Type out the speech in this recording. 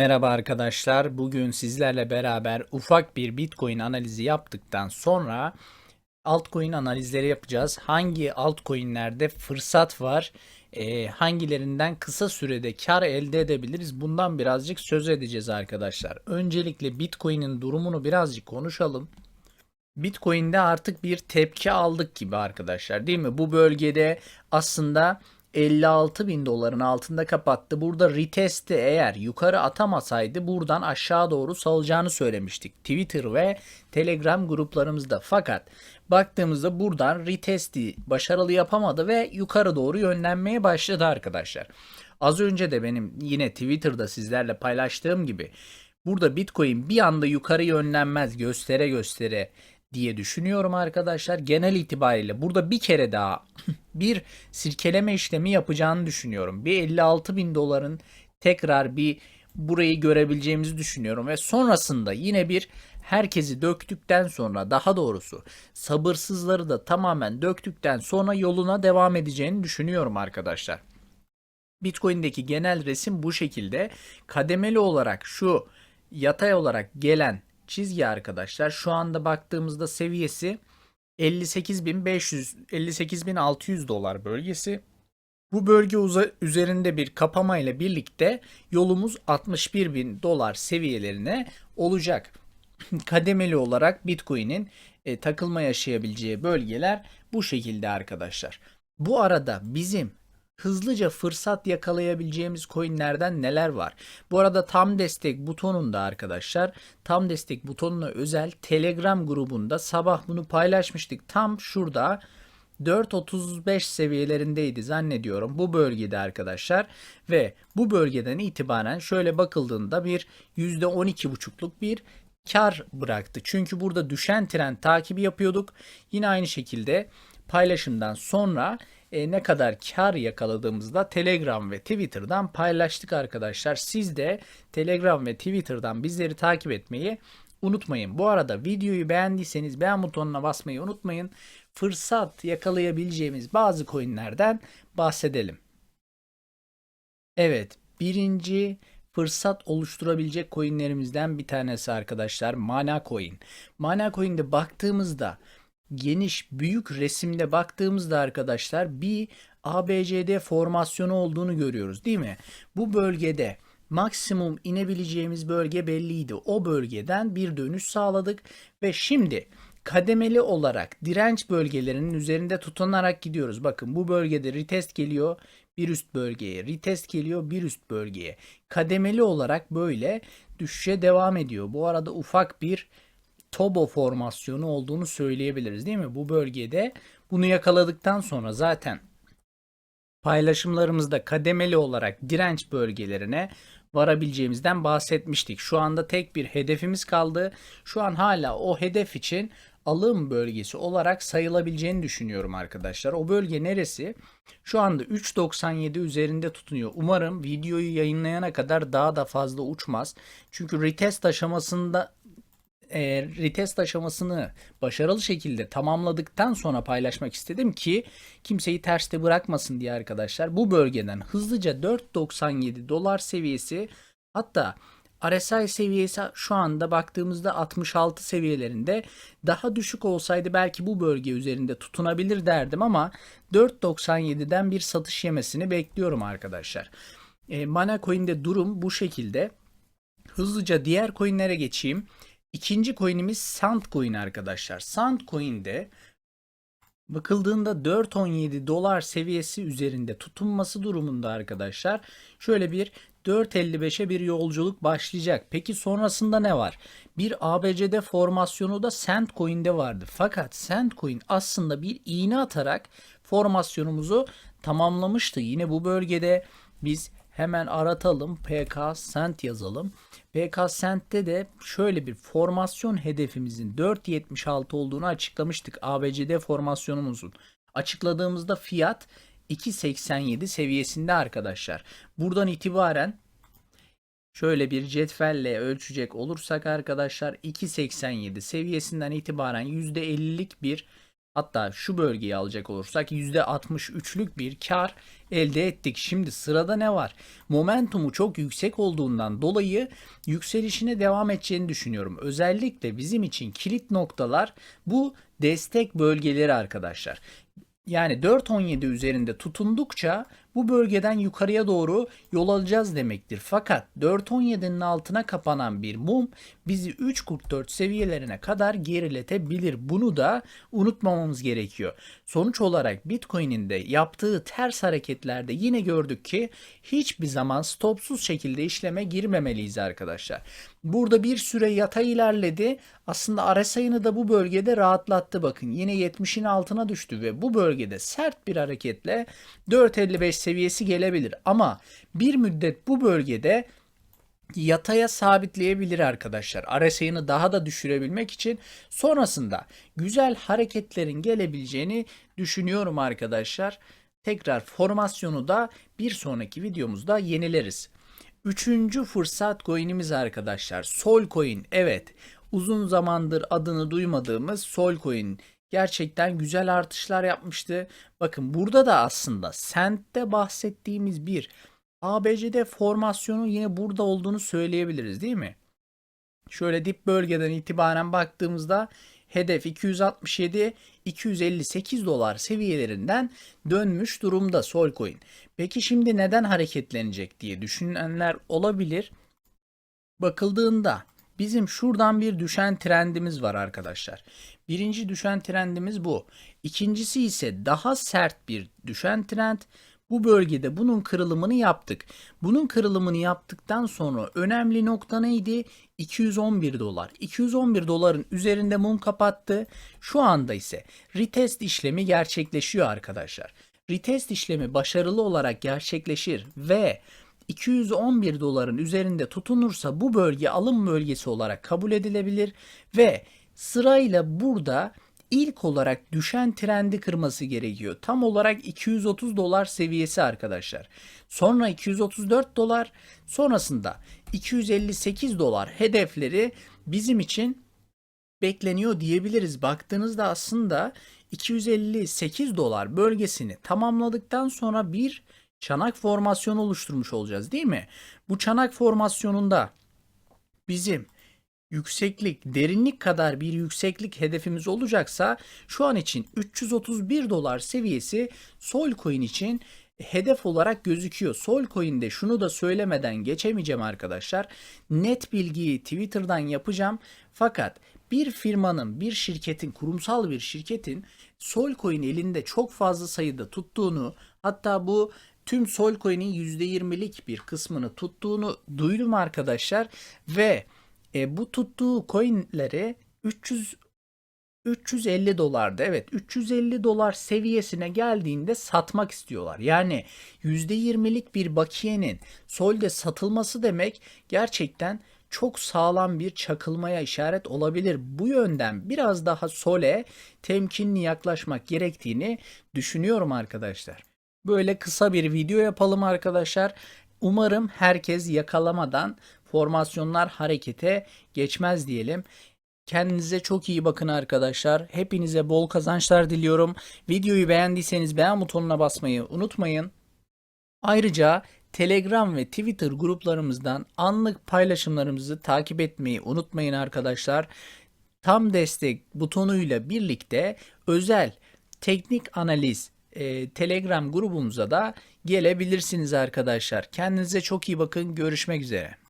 Merhaba arkadaşlar. Bugün sizlerle beraber ufak bir Bitcoin analizi yaptıktan sonra altcoin analizleri yapacağız. Hangi altcoin'lerde fırsat var? e, hangilerinden kısa sürede kar elde edebiliriz? Bundan birazcık söz edeceğiz arkadaşlar. Öncelikle Bitcoin'in durumunu birazcık konuşalım. Bitcoin'de artık bir tepki aldık gibi arkadaşlar değil mi? Bu bölgede aslında 56 bin doların altında kapattı. Burada retest'i eğer yukarı atamasaydı buradan aşağı doğru salacağını söylemiştik. Twitter ve Telegram gruplarımızda. Fakat baktığımızda buradan retest'i başarılı yapamadı ve yukarı doğru yönlenmeye başladı arkadaşlar. Az önce de benim yine Twitter'da sizlerle paylaştığım gibi burada Bitcoin bir anda yukarı yönlenmez göstere göstere diye düşünüyorum arkadaşlar. Genel itibariyle burada bir kere daha bir sirkeleme işlemi yapacağını düşünüyorum. Bir 56 bin doların tekrar bir burayı görebileceğimizi düşünüyorum ve sonrasında yine bir herkesi döktükten sonra daha doğrusu sabırsızları da tamamen döktükten sonra yoluna devam edeceğini düşünüyorum arkadaşlar. Bitcoin'deki genel resim bu şekilde. Kademeli olarak şu yatay olarak gelen çizgi arkadaşlar şu anda baktığımızda seviyesi 58.500 58.600 dolar bölgesi. Bu bölge üzerinde bir kapama ile birlikte yolumuz 61.000 dolar seviyelerine olacak. Kademeli olarak Bitcoin'in e, takılma yaşayabileceği bölgeler bu şekilde arkadaşlar. Bu arada bizim hızlıca fırsat yakalayabileceğimiz coinlerden neler var? Bu arada tam destek butonunda arkadaşlar tam destek butonuna özel Telegram grubunda sabah bunu paylaşmıştık. Tam şurada 4.35 seviyelerindeydi zannediyorum bu bölgede arkadaşlar ve bu bölgeden itibaren şöyle bakıldığında bir %12,5'luk bir kar bıraktı. Çünkü burada düşen trend takibi yapıyorduk. Yine aynı şekilde paylaşımdan sonra e, ne kadar kar yakaladığımızda Telegram ve Twitter'dan paylaştık arkadaşlar. Siz de Telegram ve Twitter'dan bizleri takip etmeyi unutmayın. Bu arada videoyu beğendiyseniz beğen butonuna basmayı unutmayın. Fırsat yakalayabileceğimiz bazı coinlerden bahsedelim. Evet, birinci fırsat oluşturabilecek coinlerimizden bir tanesi arkadaşlar Mana Coin. Mana Coin'de baktığımızda geniş büyük resimde baktığımızda arkadaşlar bir ABCD formasyonu olduğunu görüyoruz değil mi? Bu bölgede maksimum inebileceğimiz bölge belliydi. O bölgeden bir dönüş sağladık ve şimdi kademeli olarak direnç bölgelerinin üzerinde tutunarak gidiyoruz. Bakın bu bölgede retest geliyor bir üst bölgeye, retest geliyor bir üst bölgeye. Kademeli olarak böyle düşüşe devam ediyor. Bu arada ufak bir Tobo formasyonu olduğunu söyleyebiliriz değil mi? Bu bölgede bunu yakaladıktan sonra zaten paylaşımlarımızda kademeli olarak direnç bölgelerine varabileceğimizden bahsetmiştik. Şu anda tek bir hedefimiz kaldı. Şu an hala o hedef için alım bölgesi olarak sayılabileceğini düşünüyorum arkadaşlar. O bölge neresi? Şu anda 3.97 üzerinde tutunuyor. Umarım videoyu yayınlayana kadar daha da fazla uçmaz. Çünkü retest aşamasında e, retest aşamasını başarılı şekilde tamamladıktan sonra paylaşmak istedim ki kimseyi terste bırakmasın diye arkadaşlar. Bu bölgeden hızlıca 4.97 dolar seviyesi hatta RSI seviyesi şu anda baktığımızda 66 seviyelerinde daha düşük olsaydı belki bu bölge üzerinde tutunabilir derdim ama 4.97'den bir satış yemesini bekliyorum arkadaşlar. E, Mana Coin'de durum bu şekilde. Hızlıca diğer coinlere geçeyim. İkinci coin'imiz Sandcoin arkadaşlar. Sandcoin'de bakıldığında 4.17 dolar seviyesi üzerinde tutunması durumunda arkadaşlar şöyle bir 4.55'e bir yolculuk başlayacak. Peki sonrasında ne var? Bir ABCD formasyonu da Sandcoin'de vardı. Fakat Sandcoin aslında bir iğne atarak formasyonumuzu tamamlamıştı. Yine bu bölgede biz hemen aratalım. PK Sent yazalım. PK Sent'te de şöyle bir formasyon hedefimizin 4.76 olduğunu açıklamıştık. ABCD formasyonumuzun. Açıkladığımızda fiyat 2.87 seviyesinde arkadaşlar. Buradan itibaren şöyle bir cetvelle ölçecek olursak arkadaşlar 2.87 seviyesinden itibaren %50'lik bir Hatta şu bölgeyi alacak olursak %63'lük bir kar elde ettik. Şimdi sırada ne var? Momentumu çok yüksek olduğundan dolayı yükselişine devam edeceğini düşünüyorum. Özellikle bizim için kilit noktalar bu destek bölgeleri arkadaşlar. Yani 4.17 üzerinde tutundukça bu bölgeden yukarıya doğru yol alacağız demektir. Fakat 4.17'nin altına kapanan bir mum bizi 3.44 seviyelerine kadar geriletebilir. Bunu da unutmamamız gerekiyor. Sonuç olarak Bitcoin'in de yaptığı ters hareketlerde yine gördük ki hiçbir zaman stopsuz şekilde işleme girmemeliyiz arkadaşlar. Burada bir süre yatay ilerledi. Aslında RSI'ını da bu bölgede rahatlattı bakın. Yine 70'in altına düştü ve bu bölgede sert bir hareketle 4.55 seviyesi gelebilir. Ama bir müddet bu bölgede yataya sabitleyebilir arkadaşlar. RSI'ını daha da düşürebilmek için sonrasında güzel hareketlerin gelebileceğini düşünüyorum arkadaşlar. Tekrar formasyonu da bir sonraki videomuzda yenileriz. Üçüncü fırsat coin'imiz arkadaşlar. Sol coin. Evet. Uzun zamandır adını duymadığımız Sol coin gerçekten güzel artışlar yapmıştı. Bakın burada da aslında Sent'te bahsettiğimiz bir ABCD formasyonu yine burada olduğunu söyleyebiliriz değil mi? Şöyle dip bölgeden itibaren baktığımızda hedef 267 258 dolar seviyelerinden dönmüş durumda Solcoin. Peki şimdi neden hareketlenecek diye düşünenler olabilir. Bakıldığında bizim şuradan bir düşen trendimiz var arkadaşlar. Birinci düşen trendimiz bu. İkincisi ise daha sert bir düşen trend. Bu bölgede bunun kırılımını yaptık. Bunun kırılımını yaptıktan sonra önemli nokta neydi? 211 dolar. 211 doların üzerinde mum kapattı. Şu anda ise retest işlemi gerçekleşiyor arkadaşlar. Retest işlemi başarılı olarak gerçekleşir ve 211 doların üzerinde tutunursa bu bölge alım bölgesi olarak kabul edilebilir ve sırayla burada ilk olarak düşen trendi kırması gerekiyor. Tam olarak 230 dolar seviyesi arkadaşlar. Sonra 234 dolar, sonrasında 258 dolar hedefleri bizim için bekleniyor diyebiliriz. Baktığınızda aslında 258 dolar bölgesini tamamladıktan sonra bir çanak formasyonu oluşturmuş olacağız değil mi? Bu çanak formasyonunda bizim yükseklik, derinlik kadar bir yükseklik hedefimiz olacaksa şu an için 331 dolar seviyesi Solcoin için hedef olarak gözüküyor. Solcoin'de şunu da söylemeden geçemeyeceğim arkadaşlar. Net bilgiyi Twitter'dan yapacağım. Fakat bir firmanın, bir şirketin, kurumsal bir şirketin Solcoin elinde çok fazla sayıda tuttuğunu, hatta bu tüm Solcoin'in %20'lik bir kısmını tuttuğunu duydum arkadaşlar ve e, bu tuttuğu coinleri 300 350 dolarda evet 350 dolar seviyesine geldiğinde satmak istiyorlar. Yani %20'lik bir bakiyenin solde satılması demek gerçekten çok sağlam bir çakılmaya işaret olabilir. Bu yönden biraz daha sole temkinli yaklaşmak gerektiğini düşünüyorum arkadaşlar. Böyle kısa bir video yapalım arkadaşlar. Umarım herkes yakalamadan formasyonlar harekete geçmez diyelim. Kendinize çok iyi bakın arkadaşlar. Hepinize bol kazançlar diliyorum. Videoyu beğendiyseniz beğen butonuna basmayı unutmayın. Ayrıca Telegram ve Twitter gruplarımızdan anlık paylaşımlarımızı takip etmeyi unutmayın arkadaşlar. Tam destek butonuyla birlikte özel teknik analiz e, Telegram grubumuza da gelebilirsiniz arkadaşlar. Kendinize çok iyi bakın. Görüşmek üzere.